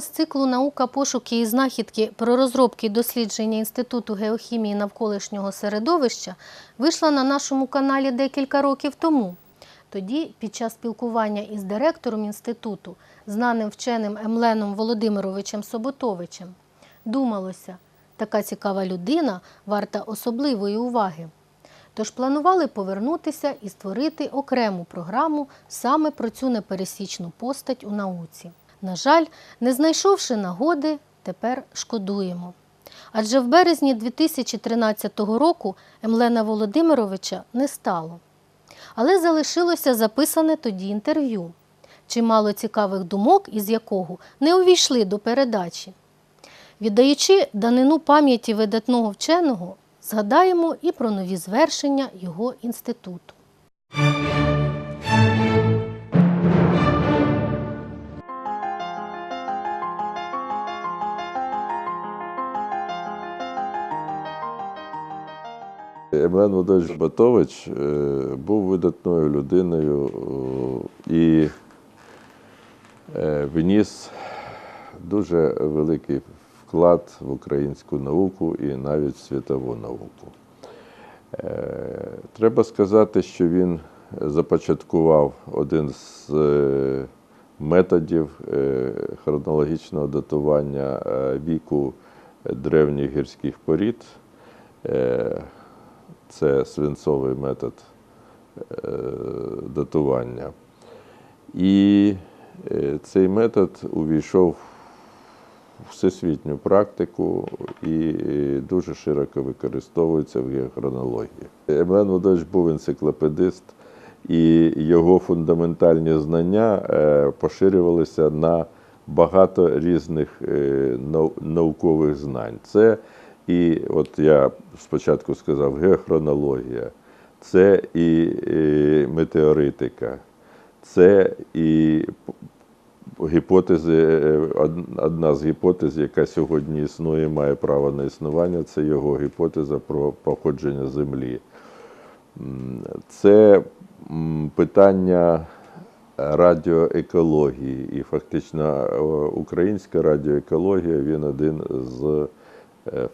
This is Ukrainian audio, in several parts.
З циклу Наука, пошуки і знахідки про розробки і дослідження Інституту геохімії навколишнього середовища вийшла на нашому каналі декілька років тому. Тоді, під час спілкування із директором інституту, знаним вченим Емленом Володимировичем Соботовичем, думалося, така цікава людина варта особливої уваги. Тож планували повернутися і створити окрему програму саме про цю непересічну постать у науці. На жаль, не знайшовши нагоди, тепер шкодуємо. Адже в березні 2013 року Емлена Володимировича не стало. Але залишилося записане тоді інтерв'ю, чимало цікавих думок, із якого не увійшли до передачі. Віддаючи данину пам'яті видатного вченого, згадаємо і про нові звершення його інституту. Емлен Володимирович Батович е, був видатною людиною і е, вніс дуже великий вклад в українську науку і навіть світову науку. Е, Треба сказати, що він започаткував один з методів хронологічного датування віку древніх гірських порід. Це свинцовий метод е, датування. І е, цей метод увійшов в всесвітню практику і дуже широко використовується в геохронології. Емлен Володимирович був енциклопедист, і його фундаментальні знання е, поширювалися на багато різних наукових знань. Це і от я спочатку сказав геохронологія, це і, метеоритика, це і гіпотези, е, одна з гіпотез, яка сьогодні існує, має право на існування, це його гіпотеза про походження Землі. Це питання радіоекології. І фактично е, українська радіоекологія він один з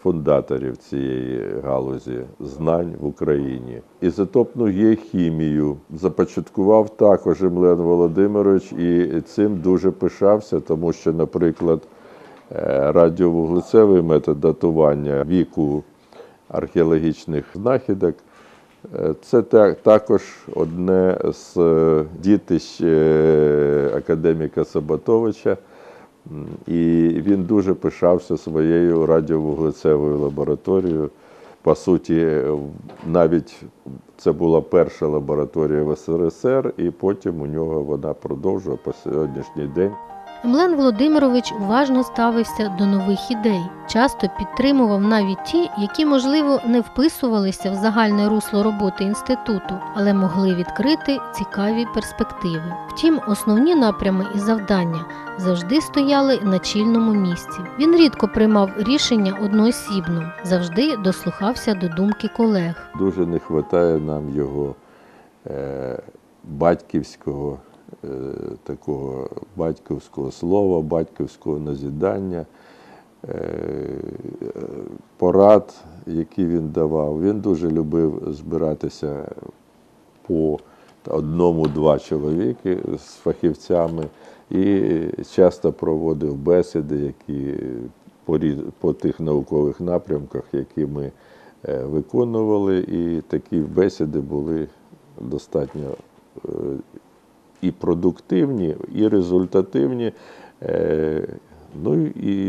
фундаторів цієї галузі знань в Україні. Ізотопну геохімію започаткував також Емлен Володимирович і цим дуже пишався, тому що, наприклад, е, радіовуглецевий метод датування віку археологічних знахідок Е, Це також одне з е, дітищ е, академіка Сабатовича, і він дуже пишався своєю радіовуглецевою лабораторією. По суті, е, навіть це була перша лабораторія в СРСР, і потім у нього вона продовжує по сьогоднішній день. Емлен Володимирович уважно ставився до нових ідей, часто підтримував навіть ті, які, можливо, не вписувалися в загальне русло роботи інституту, але могли відкрити цікаві перспективи. Втім, основні напрями і завдання завжди стояли на чільному місці. Він рідко приймав рішення одноосібно, завжди дослухався до думки колег. Дуже не вистачає нам його е, батьківського, такого батьківського слова, батьківського назідання, е, порад, які він давав. Він дуже любив збиратися по одному-два чоловіки з фахівцями і часто проводив бесіди, які по, тих наукових напрямках, які ми е, виконували, і такі бесіди були достатньо е, і продуктивні, і результативні, е, ну і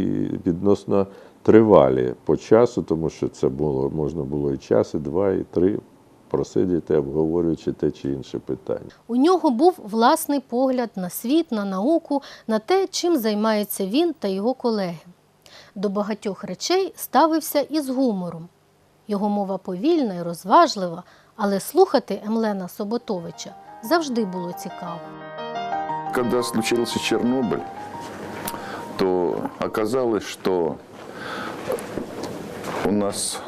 відносно тривалі по часу, тому що це було можна було і час, і два, і три просидіти, обговорюючи те чи інше питання. У нього був власний погляд на світ, на науку, на те, чим займається він та його колеги. До багатьох речей ставився із гумором. Його мова повільна і розважлива, але слухати Емлена Соботовича завжди було цікаво. Когда случился Чернобыль, то оказалось, что у нас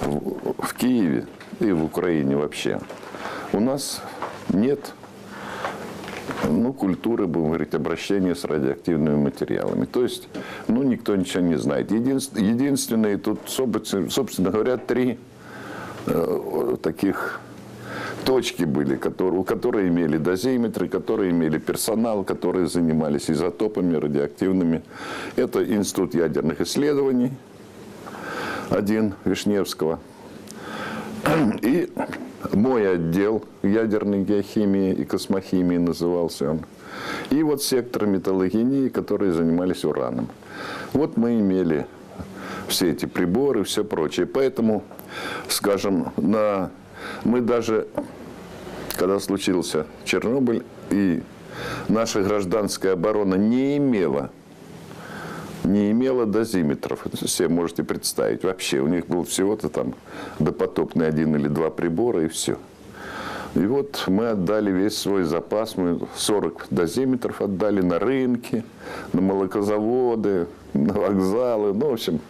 в, в Киеве и в Украине вообще у нас нет ну, культуры, будем говорить, обращения с радиоактивными материалами. То есть, ну, никто ничего не знает. Единст- единственные тут, собственно собственно говоря, три э, таких точки были, которые, которые имели дозиметры, которые имели персонал, которые занимались изотопами радиоактивными. Это Институт ядерных исследований, один Вишневского, и мой отдел ядерной геохимии и космохимии назывался он. И вот сектор металлогении, которые занимались ураном. Вот мы имели все эти приборы, все прочее. Поэтому, скажем, на... мы даже, когда случился Чернобыль, и наша гражданская оборона не имела не имела дозиметров. Все можете представить. Вообще, у них был всего-то там допотопный один или два прибора и все. И вот мы отдали весь свой запас, мы 40 дозиметров отдали на рынки, на молокозаводы, на вокзалы, ну, в общем,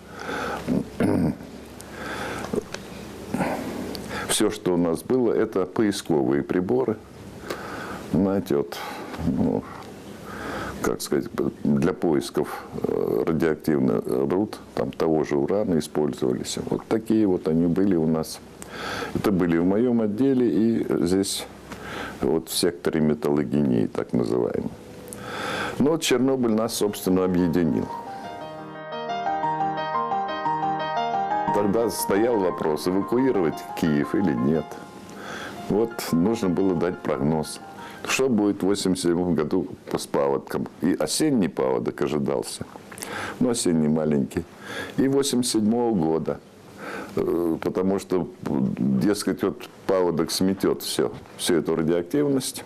все, что у нас было, это поисковые приборы. Знаете, вот, ну, как сказать, для поисков э, радиоактивных руд, там того же урана использовались. Вот такие вот они были у нас. Это были в моем отделе и здесь вот в секторе металлогении, так называемый. Но Чернобыль нас, собственно, объединил. Тогда стоял вопрос, эвакуировать Киев или нет. Вот нужно было дать прогноз. Что будет в 87 году с паводком? И осенний паводок ожидался. Ну, осенний маленький. И 87 года. Э, Потому что, дескать, вот паводок сметет все, всю эту радиоактивность.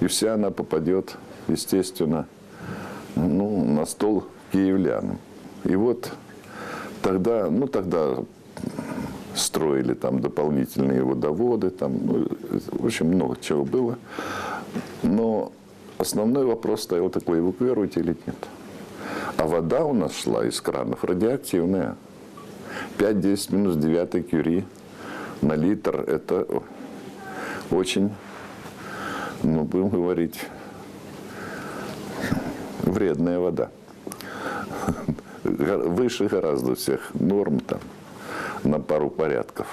И вся она попадет, естественно, ну, на стол киевлянам. И вот тогда, ну, тогда строили там дополнительные водоводы, там, ну, в общем, много чего было. Но основной вопрос стоял такой, эвакуировать или нет. А вода у нас шла из кранов радиоактивная. 5-10 минус 9 кюри на литр – это очень, ну, будем говорить, вредная вода. Выше гораздо всех норм там на пару порядков.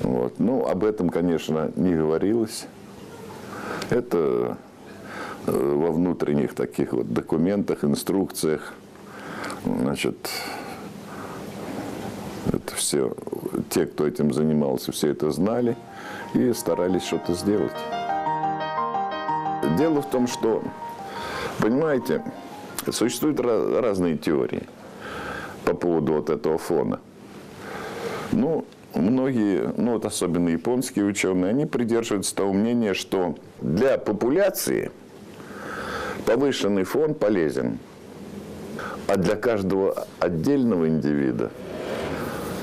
Вот. Ну, об этом, конечно, не говорилось. Это э, во внутренних таких вот документах, инструкциях. Значит, это все, те, кто этим занимался, все это знали и старались что-то сделать. Дело в том, что, понимаете, существуют разные теории по поводу вот этого фона. Ну, многие, ну вот особенно японские ученые, они придерживаются того мнения, что для популяции повышенный фон полезен, а для каждого отдельного индивида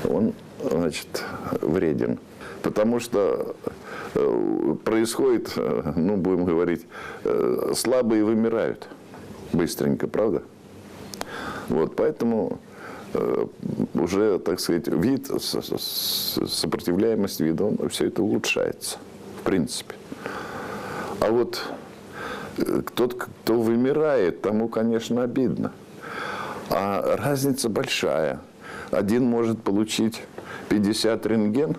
он, значит, вреден. Потому что э, происходит, э, ну, будем говорить, э, слабые вымирают быстренько, правда? Вот, поэтому э, уже, так сказать, вид, сопротивляемость вида, он, все это улучшается, в принципе. А вот э, тот, кто вымирает, тому, конечно, обидно. А разница большая. Один может получить 50 рентген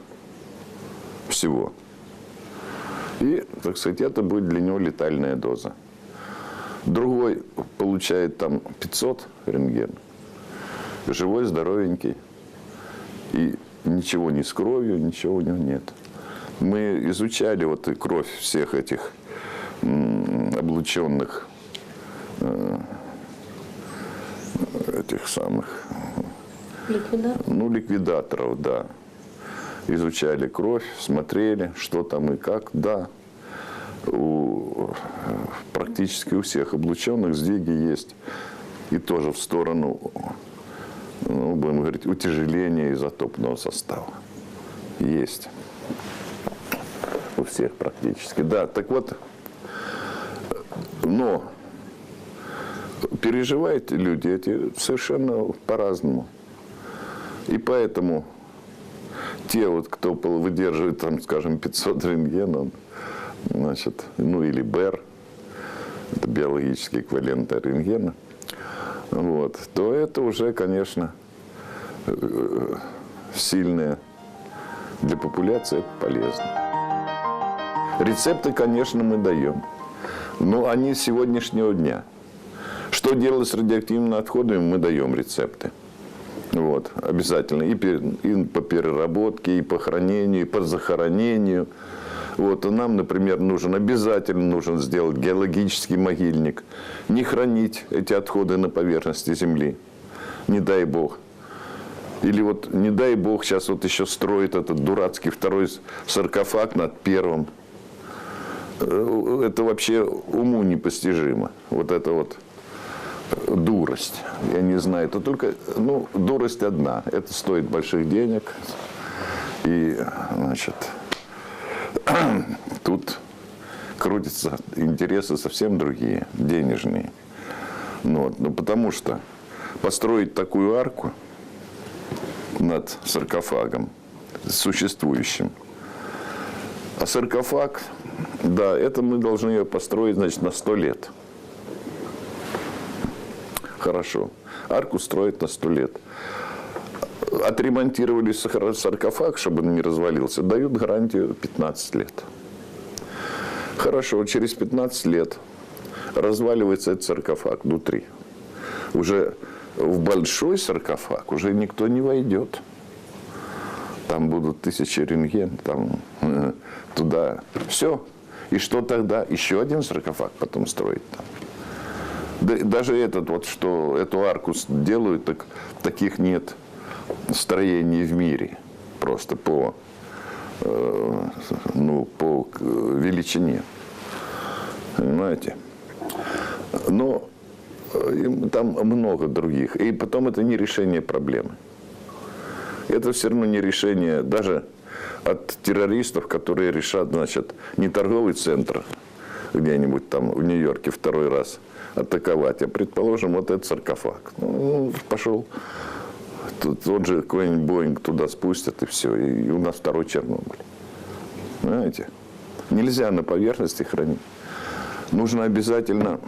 всего. И, так сказать, это будет для него летальная доза. Другой получает там 500 рентген. Живой, здоровенький. И ничего не с кровью, ничего у него нет. Мы изучали вот кровь всех этих облученных э, этих самых Ліквідатор. ну, ликвидаторов, да. Изучали кровь, смотрели, что там и как, да. У, практически у всех облученных сдвиги есть. И тоже в сторону, ну, будем говорить, утяжеления изотопного состава. Есть. У всех практически. Да, так вот, но переживают люди эти совершенно по-разному. И поэтому те, вот, кто выдерживает, там, скажем, 500 рентген, он, значит, ну или БЭР, это биологический эквивалент рентгена, вот, то это уже, конечно, э, сильное для популяции это полезно. Рецепты, конечно, мы даем, но они с сегодняшнего дня. Что делать с радиоактивными отходами, мы даем рецепты. Вот, обязательно. И, и по переработке, и по хранению, и по захоронению. Вот, а нам, например, нужен, обязательно нужен сделать геологический могильник. Не хранить эти отходы на поверхности земли. Не дай бог. Или вот, не дай бог, сейчас вот еще строит этот дурацкий второй саркофаг над первым. Э, Это вообще уму непостижимо. Вот это вот дурость. Я не знаю, это только, ну, дурость одна. Это стоит больших денег. И, значит, тут крутятся интересы совсем другие, денежные. Ну, вот, ну, потому что построить такую арку над саркофагом существующим, а саркофаг, да, это мы должны ее построить, значит, на сто лет. Хорошо. Арку строят на сто лет. Отремонтировали саркофаг, чтобы он не развалился, дают гарантию 15 лет. Хорошо, через 15 лет разваливается этот саркофаг внутри. Уже в большой саркофаг уже никто не войдет. Там будут тысячи рентген, там э, туда. Все. И что тогда? Еще один саркофаг потом строить там. Да- даже этот вот, что эту арку делают, так, таких нет строений в мире. Просто по, э, ну, по к- величине. Понимаете? Но э, там много других. И потом это не решение проблемы. Это все равно не решение даже от террористов, которые решат, значит, не торговый центр где-нибудь там в Нью-Йорке второй раз атаковать, а, предположим, вот этот саркофаг. Ну, пошел, тут тот же какой-нибудь Боинг туда спустят, и все, и у нас второй Чернобыль. Понимаете? Нельзя на поверхности хранить. Нужно обязательно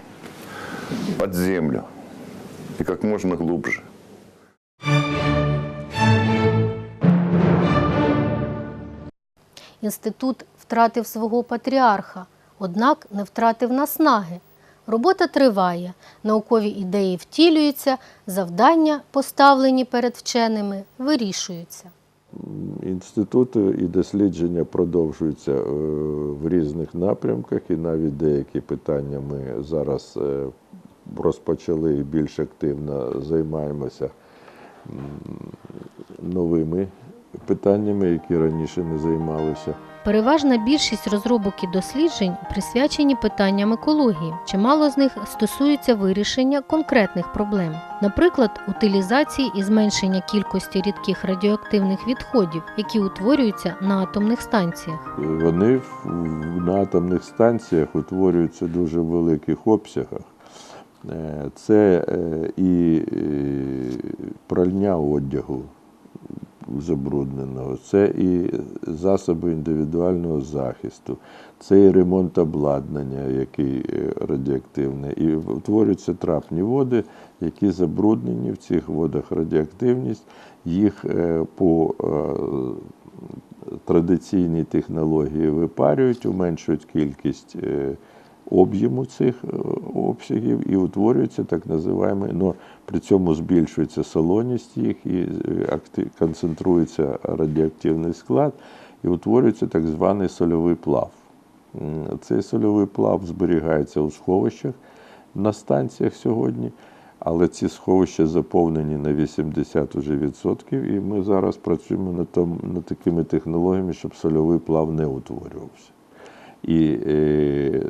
под землю и как можно глубже. Інститут втратив свого патріарха, однак не втратив наснаги. Робота триває, наукові ідеї втілюються, завдання, поставлені перед вченими, вирішуються. Інститути і дослідження продовжуються е, в різних напрямках, і навіть деякі питання ми зараз е, розпочали і більш активно займаємося новими питаннями, які раніше не займалися. Переважна більшість розробок і досліджень присвячені питанням екології. Чимало з них стосуються вирішення конкретних проблем, наприклад, утилізації і зменшення кількості рідких радіоактивних відходів, які утворюються на атомних станціях. Вони в- в- на атомних станціях утворюються в дуже великих обсягах. Е, Це е, і е, пральня одягу забрудненого, це і засоби індивідуального захисту, це і ремонт обладнання, який е, радіоактивне. І утворюються трапні води, які забруднені. В цих водах радіоактивність, їх е, по е, традиційній технології випарюють, уменшують кількість об'єму цих е, обсягів і утворюється так називаємо, но при цьому збільшується солоність їх і е, концентрується радіоактивний склад, і утворюється так званий сольовий плав. Цей сольовий плав зберігається у сховищах на станціях сьогодні, але ці сховища заповнені на 80 уже відсотків, і ми зараз працюємо над, том, над такими технологіями, щоб сольовий плав не утворювався. І е,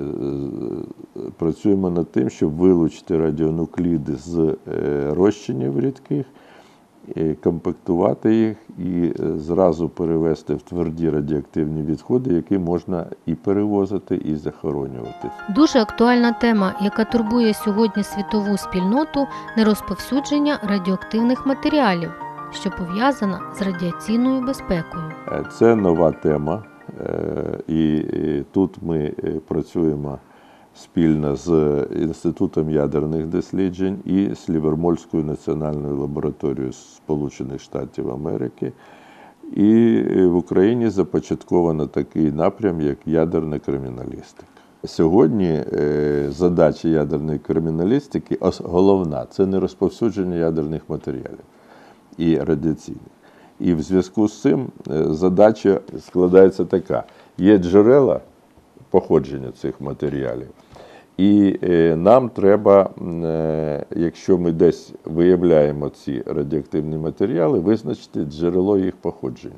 працюємо над тим, щоб вилучити радіонукліди з е, розчинів рідких, е, компактувати їх і е, зразу перевести в тверді радіоактивні відходи, які можна і перевозити, і захоронювати. Дуже актуальна тема, яка турбує сьогодні світову спільноту нерозповсюдження радіоактивних матеріалів, що пов'язана з радіаційною безпекою. Е, Це нова тема, і е, тут ми е, працюємо спільно з Інститутом ядерних досліджень і з Лівермольською національною лабораторією Сполучених Штатів Америки. І в Україні започатковано такий напрям, як ядерна криміналістика. Сьогодні е, задача ядерної криміналістики головна це не розповсюдження ядерних матеріалів і радіаційних. І в зв'язку з цим е, задача складається така: є джерела походження цих матеріалів. І е, нам треба, е, якщо ми десь виявляємо ці радіоактивні матеріали, визначити джерело їх походження.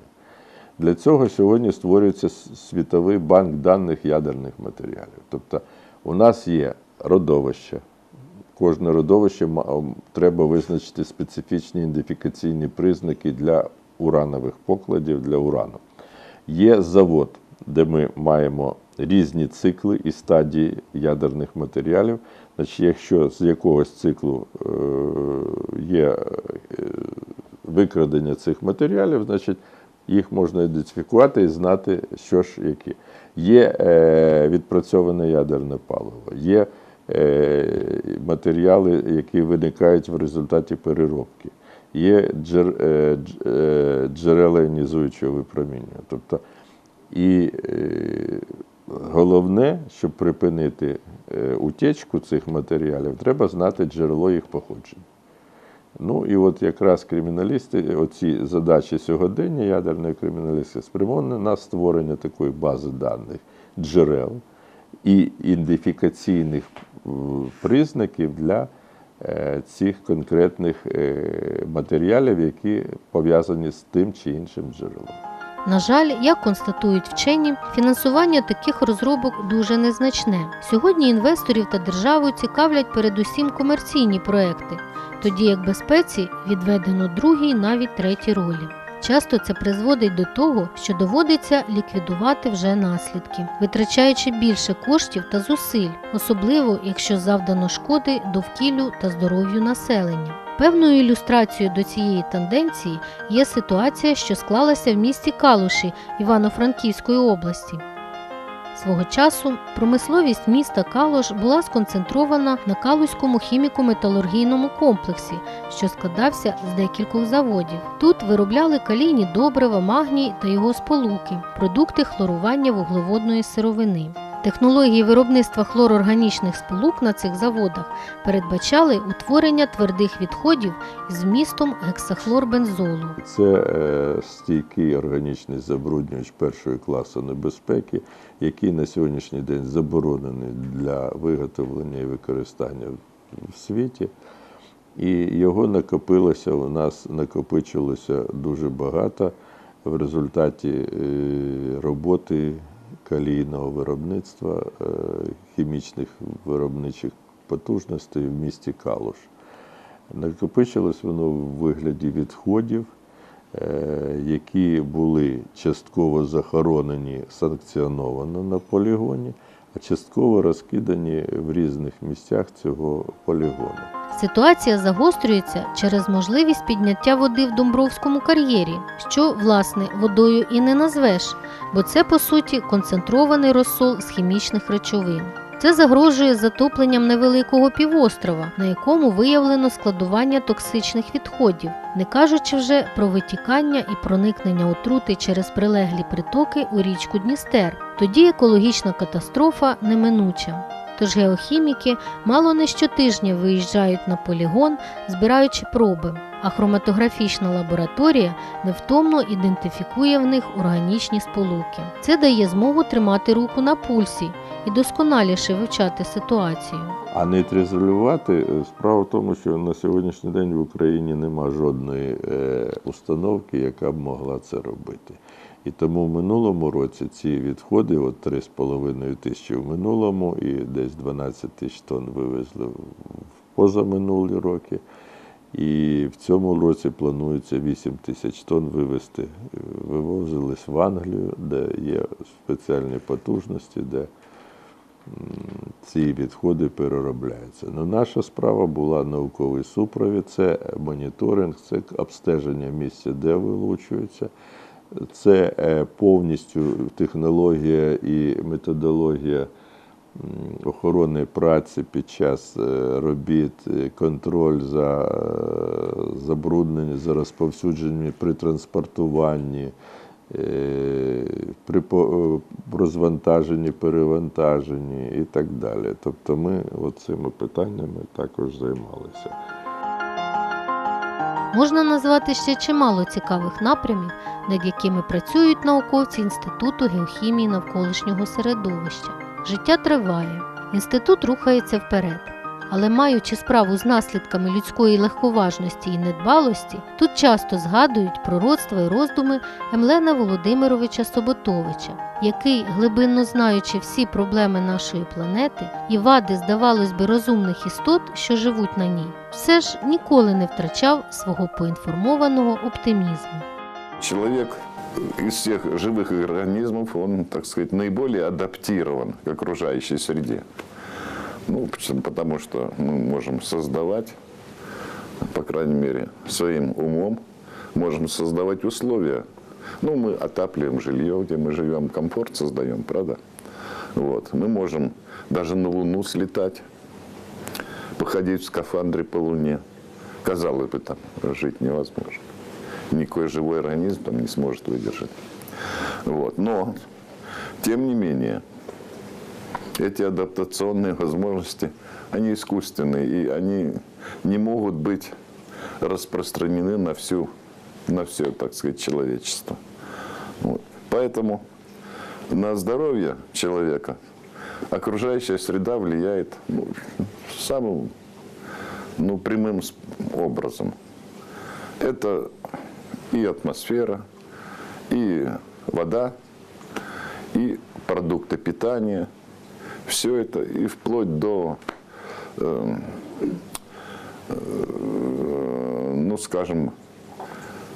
Для цього сьогодні створюється світовий банк даних ядерних матеріалів. Тобто у нас є родовище. Кожне родовище треба визначити специфічні ідентифікаційні признаки для уранових покладів для урану. Є завод, де ми маємо різні цикли і стадії ядерних матеріалів. Значить, якщо з якогось циклу е, є е, викрадення цих матеріалів, значить їх можна ідентифікувати і знати, що ж які. Є е, відпрацьоване ядерне паливо, є матеріали, які виникають в результаті переробки, є джер, е, е, джерела іонізуючого випромінювання. Тобто, і е, головне, щоб припинити утечку цих матеріалів, треба знати джерело їх походження. Ну і от якраз криміналісти, оці задачі сьогодення ядерної криміналістики спрямовані на створення такої бази даних джерел і ідентифікаційних признаків для цих конкретних е, матеріалів, які пов'язані з тим чи іншим джерелом. На жаль, як констатують вчені, фінансування таких розробок дуже незначне. Сьогодні інвесторів та державу цікавлять передусім комерційні проекти, тоді як безпеці відведено другій, навіть третій ролі. Часто це призводить до того, що доводиться ліквідувати вже наслідки, витрачаючи більше коштів та зусиль, особливо якщо завдано шкоди довкіллю та здоров'ю населення. Певною ілюстрацією до цієї тенденції є ситуація, що склалася в місті Калуші Івано-Франківської області. Свого часу промисловість міста Калуш була сконцентрована на Калузькому хіміко-металургійному комплексі, що складався з декількох заводів. Тут виробляли калійні добрива, магній та його сполуки, продукти хлорування вуглеводної сировини. Технології виробництва хлорорганічних сполук на цих заводах передбачали утворення твердих відходів із вмістом гексахлорбензолу. Це е, стійкий органічний забруднювач першого класу небезпеки, який на сьогоднішній день заборонений для виготовлення і використання в світі. І його накопилося у нас, накопичилося дуже багато в результаті е, роботи калійного виробництва е, хімічних виробничих потужностей в місті Калуш. Накопичилось воно в вигляді відходів, які були частково захоронені санкціоновано на полігоні, а частково розкидані в різних місцях цього полігону. Ситуація загострюється через можливість підняття води в Домбровському кар'єрі, що, власне, водою і не назвеш, бо це, по суті, концентрований розсол з хімічних речовин. Це загрожує затопленням невеликого півострова, на якому виявлено складування токсичних відходів, не кажучи вже про витікання і проникнення отрути через прилеглі притоки у річку Дністер. Тоді екологічна катастрофа неминуча. Тож геохіміки мало не щотижня виїжджають на полігон, збираючи проби, а хроматографічна лабораторія невтомно ідентифікує в них органічні сполуки. Це дає змогу тримати руку на пульсі і досконаліше вивчати ситуацію. А нейтралізувати е, справа в тому, що на сьогоднішній день в Україні нема жодної е, установки, яка б могла це робити. І тому в минулому році ці відходи, от 3,5 тисячі в минулому і десь 12 тисяч тонн вивезли в позаминулі роки. І в цьому році планується 8 тисяч тонн вивезти. Вивозились в Англію, де є спеціальні потужності, де ці відходи переробляються. Ну, наша справа була науковий супровід, це моніторинг, це обстеження місця, де вилучується. Це е, повністю технологія і методологія охорони праці під час е, робіт, е, контроль за забрудненням, за розповсюдженням при транспортуванні, при по- е, розвантаженні, перевантаженні і так далі. Тобто ми цими питаннями також займалися. Можна назвати ще чимало цікавих напрямів, над якими працюють науковці Інституту геохімії навколишнього середовища. Життя триває, інститут рухається вперед. Але маючи справу з наслідками людської легковажності і недбалості, тут часто згадують пророцтва і роздуми Емлена Володимировича Соботовича, який, глибинно знаючи всі проблеми нашої планети і вади, здавалось би, розумних істот, що живуть на ній, все ж ніколи не втрачав свого поінформованого оптимізму. Человек из всех живых организмов, он, так сказать, наиболее адаптирован к окружающей среде. Ну, потому что мы можем создавать, по крайней мере, своим умом, можем создавать условия. Ну, мы отапливаем жилье, где мы живем, комфорт создаем, правда? Вот. Мы можем даже на Луну слетать, походить в скафандре по Луне. Казалось бы, там жить невозможно никакой живой организм там не сможет выдержать. Вот. Но, тем не менее, эти адаптационные возможности, они искусственные, и они не могут быть распространены на всю, на все, так сказать, человечество. Вот. Поэтому на здоровье человека окружающая среда влияет ну, самым ну, прямым образом. Это и атмосфера, и вода, и продукты питания. Все это и вплоть до, э, э, ну, скажем,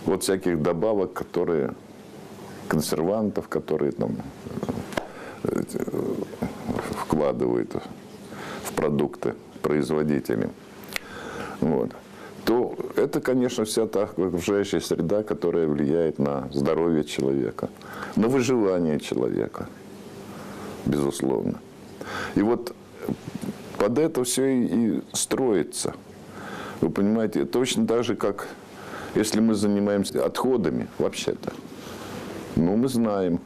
вот всяких добавок, которые консервантов, которые там э, э, вкладывают в продукты производители. Вот. То это, конечно, вся та окружающая среда, которая влияет на здоровье человека, на выживание человека, безусловно. И вот под это все и, строится. Вы понимаете, точно так же, как если мы занимаемся отходами вообще-то. Ну, мы знаем,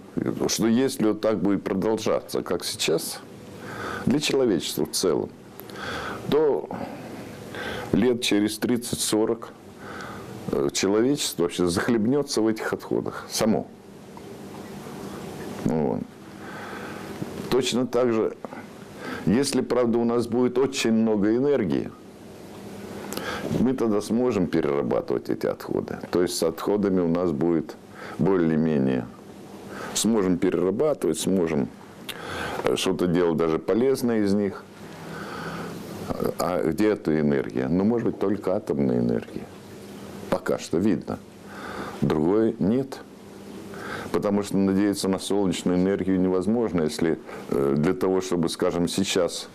что если вот так будет продолжаться, как сейчас, для человечества в целом, то лет через 30-40 э, человечество вообще захлебнется в этих отходах само. Вот. Точно так же, если, правда, у нас будет очень много энергии, мы тогда сможем перерабатывать эти отходы. То есть с отходами у нас будет более-менее. Сможем перерабатывать, сможем э, что-то делать даже полезное из них. А где эта энергия? Ну, может быть, только атомная энергия. Пока что видно. Другой нет. Потому что надеяться на солнечную энергию невозможно, если э, для того, чтобы, скажем, сейчас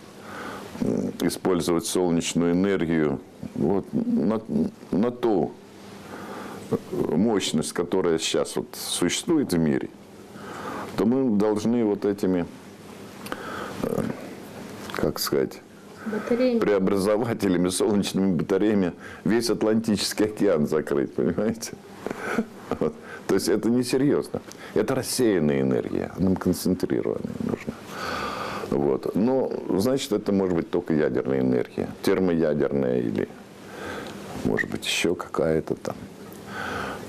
использовать солнечную энергию вот, на, на ту э, мощность, которая сейчас вот существует в мире, то мы должны вот этими, э, как сказать, преобразователями, солнечными батареями весь Атлантический океан закрыть, понимаете? Вот. То есть это несерьезно. Это рассеянная энергия, нам концентрированная нужна. Вот. Но, значит, это может быть только ядерная энергия, термоядерная или, может быть, еще какая-то там.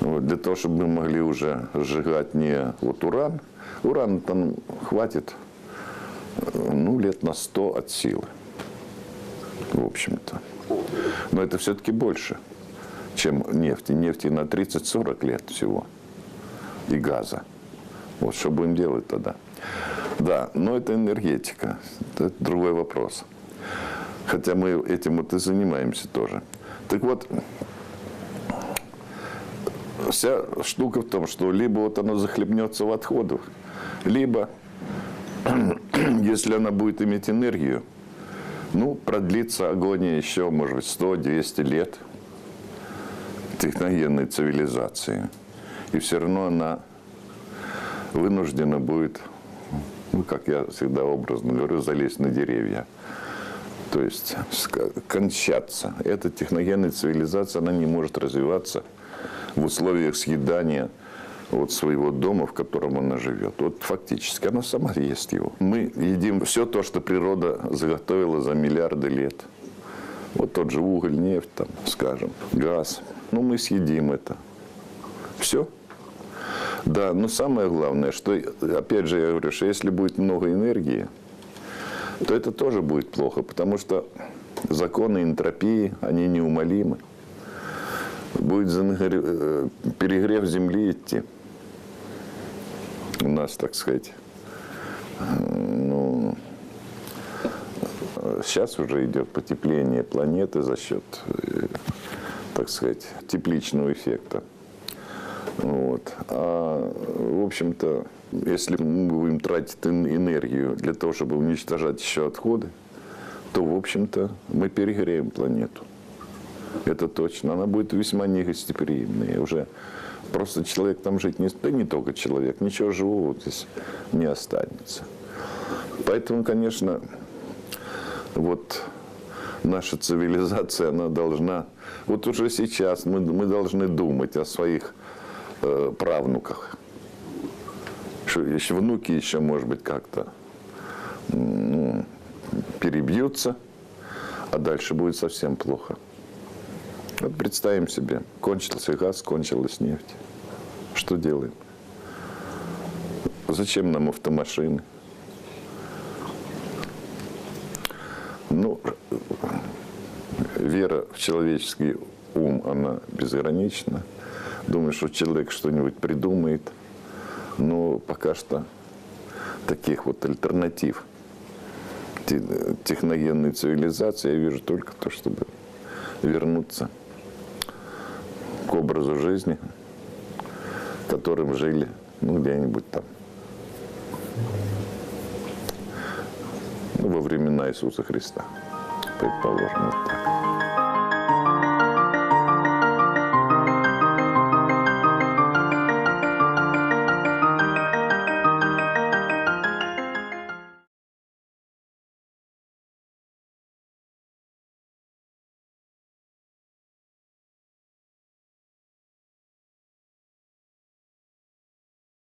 Вот. Для того, чтобы мы могли уже сжигать не вот уран, уран там хватит э, ну, лет на 100 от силы в общем-то. Но это все-таки больше, чем нефти. Нефти на 30-40 лет всего. И газа. Вот что будем делать тогда? Да, но это энергетика. Это другой вопрос. Хотя мы этим вот и занимаемся тоже. Так вот, вся штука в том, что либо вот оно захлебнется в отходах, либо, если она будет иметь энергию, ну, продлится агония еще, может быть, 100-200 лет техногенной цивилизации. И все равно она вынуждена будет ну, как я всегда образно говорю, залезть на деревья. То есть кончаться. Эта техногенная цивилизация, она не может развиваться в условиях съедания вот своего дома, в котором она живет. Вот фактически она сама ест его. Мы едим все то, что природа заготовила за миллиарды лет. Вот тот же уголь, нефть, там, скажем, газ. Ну, мы съедим это. Все. Да, но самое главное, что, опять же, я говорю, что если будет много энергии, то это тоже будет плохо, потому что законы энтропии, они неумолимы. Будет э, перегрев Земли идти. У нас, так сказать, э, ну, сейчас уже идет потепление планеты за счет, э, так сказать, тепличного эффекта. Вот. А, в общем-то, если мы будем тратить эн- энергию для того, чтобы уничтожать еще отходы, то, в общем-то, мы перегреем планету. Это точно. Она будет весьма негостеприимной. Уже просто человек там жить не... Да не только человек, ничего живого здесь не останется. Поэтому, конечно, вот наша цивилизация, она должна... Вот уже сейчас мы, мы должны думать о своих правнуках. Что еще внуки еще, может быть, как-то ну, перебьются, а дальше будет совсем плохо. Вот представим себе, кончился газ, кончилась нефть. Что делаем? Зачем нам автомашины? Ну, вера в человеческий ум, она безгранична. Думаю, что человек что-нибудь придумает. Но пока что таких вот альтернатив те- техногенной цивилизации я вижу только то, чтобы вернуться к образу жизни, которым жили ну, где-нибудь там. Ну, во времена Иисуса Христа, предположим, вот так.